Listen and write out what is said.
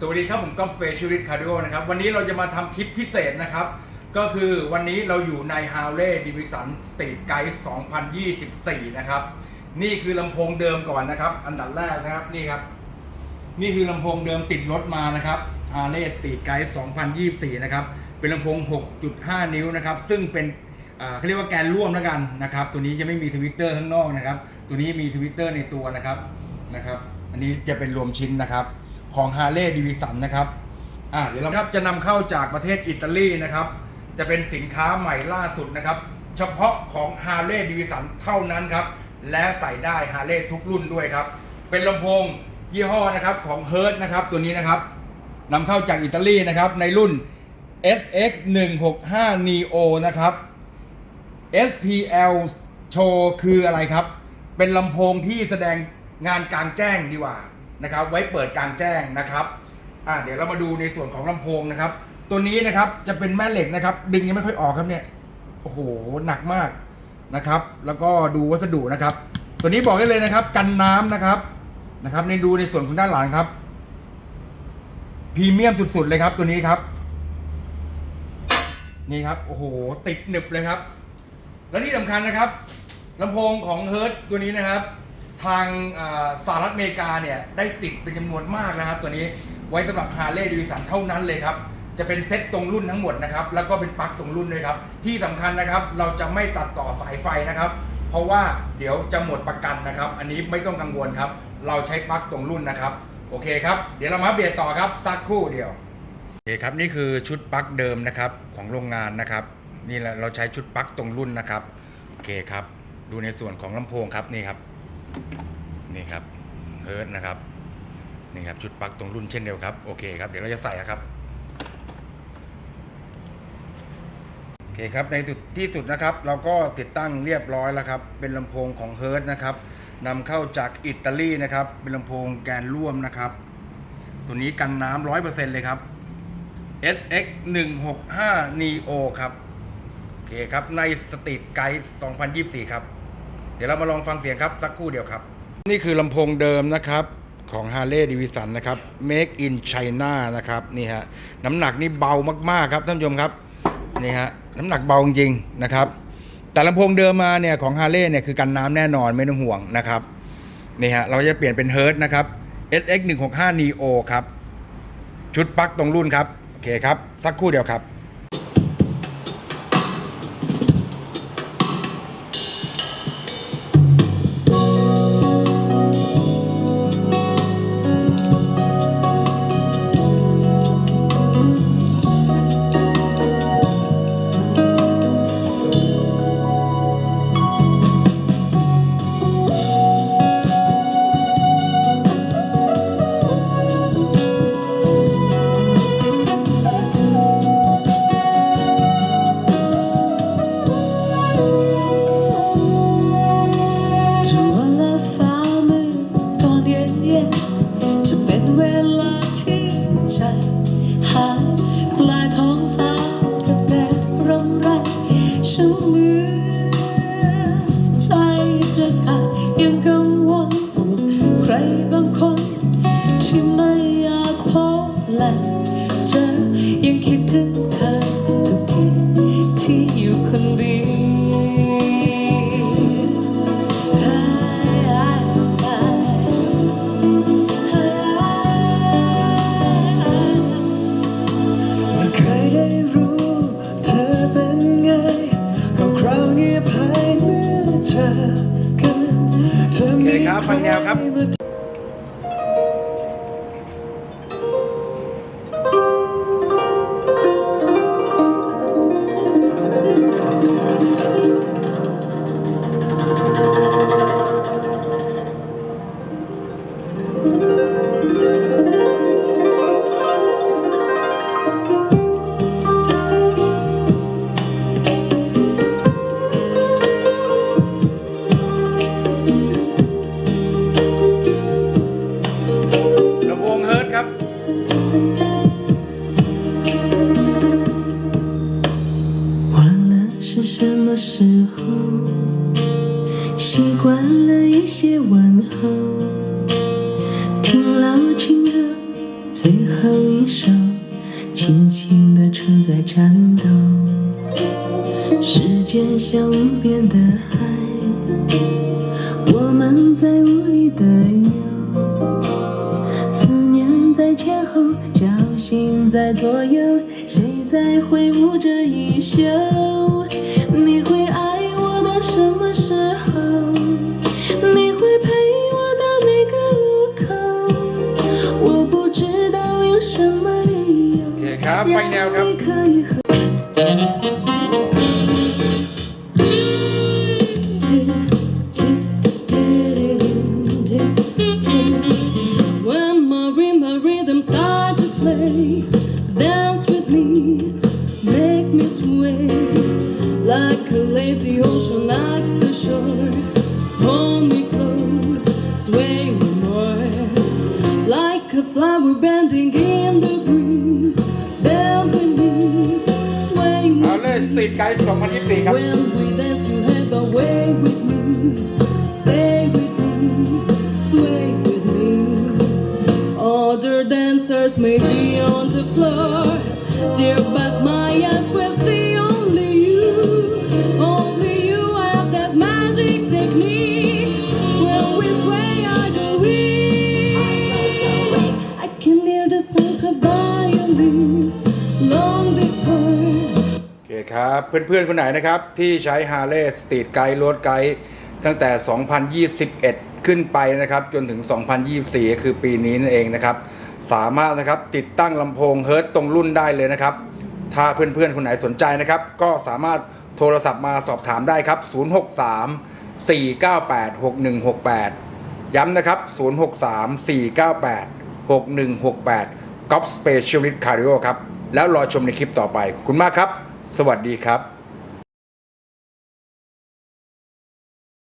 สวัสดีครับผมก้องสเปเชียลิสต์คาร์ดิโอนะครับ วันนี้เราจะมาทำคลิปพิเศษนะครับ ก็คือวันนี้เราอยู่ใน Harley Davidson Street Guide 2024 นะครับ นี่คือลำโพงเดิมก่อนนะครับ อันดับแรกนะครับนี่ครับ นี่คือลำโพงเดิมติดรถมานะครับ Harley Street Guide 2024 นะครับ เป็นลำโพง 6.5 นิ้วนะครับ ซึ่งเป็น เขาเรียกว่าแกนร่วมแล้วกันนะครับ ตัวนี้จะไม่มีทวิตเตอร์ข้างนอกนะครับ ตัวนี้มีทวิตเตอร์ในตัวนะครับนะครับ อันนี้จะเป็นรวมชิ้นนะครับ ของ Harley Davidson นะครับอ่าเดี๋ยวเราครับจะนำเข้าจากประเทศอิตาลีนะครับ จะเป็นสินค้าใหม่ล่าสุดนะครับ เฉพาะของ Harley Davidson เท่านั้นครับ และใส่ได้ Harley ทุกรุ่นด้วยครับ เป็นลำโพงยี่ห้อนะครับของ Hertz นะครับตัวนี้นะครับนำเข้าจากอิตาลีนะครับในรุ่น SX 165 Neo นะครับ SPL Show คืออะไรครับ เป็นลำโพงที่แสดงงานกลางแจ้งดีกว่านะครับ ไว้เปิดกลางแจ้งนะครับอ่าเดี๋ยวเรามาดูในส่วนของลำโพงนะครับ ตัวนี้นะครับจะเป็นแม่เหล็กนะครับ ดึงยังไม่ค่อยออกครับเนี่ยโอ้โหหนักมากนะครับ แล้วก็ดูวัสดุนะครับ ตัวนี้บอกได้เลยนะครับ กันน้ำนะครับนะครับ ในดูในส่วนของด้านหลังครับพรีเมียมสุดๆเลยครับ ตัวนี้ครับ นี่ครับโอ้โหติดหนึบเลยครับ และที่สำคัญนะครับลำโพงของเฮิร์ตตัวนี้นะครับ ทางสหรัฐอเมริกาเนี่ยได้ติดเป็นจำนวนมากนะครับ ตัวนี้ไว้สำหรับฮาร์เลย์ดิวิสันเท่านั้นเลยครับจะเป็นเซ็ตตรงรุ่นทั้งหมดนะครับ แล้วก็เป็นปลั๊กตรงรุ่นด้วยครับ ที่สำคัญนะครับ เราจะไม่ตัดต่อสายไฟนะครับ เพราะว่าเดี๋ยวจะหมดประกันนะครับ อันนี้ไม่ต้องกังวลครับ เราใช้ปลั๊กตรงรุ่นนะครับ โอเคครับ เดี๋ยวเรามาเบียดต่อครับสักครู่เดียว โอเคครับ นี่คือชุดปลั๊กเดิมนะครับของโรงงานนะครับ นี่แหละเราใช้ชุดปลั๊กตรงรุ่นนะครับ โอเคครับ ดูในส่วนของลำโพงครับนี่ครับ นี่ครับเฮิร์ตนะครับนี่ครับชุดปลั๊กตรงรุ่นเช่นเดียวครับโอเคครับเดี๋ยวเราจะใส่ครับโอเคครับในสุดที่สุดนะครับ เราก็ติดตั้งเรียบร้อยแล้วครับ เป็นลำโพงของเฮิร์ตนะครับนำเข้าจากอิตาลีนะครับ เป็นลำโพงแกนร่วมนะครับ ตัวนี้กันน้ำร้อยเปอร์เซ็นต์เลยครับ SX 165 Neo ครับ เคครับ ในสตรีทไกด์2024 ครับ เดี๋ยวเรามาลองฟังเสียงครับ สักครู่เดียวครับ นี่คือลำโพงเดิมนะครับของ Harley d a v i s o n นะครับ Make in China นะครับนี่ฮะน้ำหนักนี่เบามาก ๆ ครับท่านผู้ชมครับนี่ฮะน้ำหนักเบาจริงๆนะครับ แต่ลำโพงเดิมมาเนี่ยของ Harley เนี่ยคือกันน้ำแน่นอนไม่ต้องห่วงนะครับนี่ฮะเราจะเปลี่ยนเป็น Hertz นะครับ SX 165 Neo ครับ ชุดปลั๊กตรงรุ่นครับ โอเคครับ สักครู่เดียวครับาปลายท้องฟ้ากับแดดร่มไรฉันเหมือนใจจะขาดยังกังวลห่วงใครบางคน ที่ไม่อยากพบและเจอยังคิดถึงเธอ 习惯了一些问候，听老情歌最后一首，轻轻地存在颤抖。时间像无边的海，我们在无力的游，思念在前后，侥幸在左右，谁在挥舞着衣袖？你会爱我到什么时候？你会陪我到哪个路口 me. เลยสตรีทไกด์2024 ครับ When we dance, you have a way with me. Stay with me, sway with me. Other dancers may be on the floor, dear, but my eyes will see ครับเพื่อนๆคนไหนนะครับ ที่ใช้ Harley Street Guide Road Guide ตั้งแต่ 2021 ขึ้นไปนะครับ จนถึง 2024 ก็คือปีนี้นั่นเองนะครับ สามารถนะครับติดตั้งลำโพงเฮิร์ตตรงรุ่นได้เลยนะครับ ถ้าเพื่อนๆคนไหนสนใจนะครับ ก็สามารถโทรศัพท์มาสอบถามได้ครับ 063 498 6168 ย้ำนะครับ 063 498 6168 g o p Specialist Cario ครับ แล้วรอชมในคลิปต่อไป ขอบคุณมากครับ สวัสดีครับ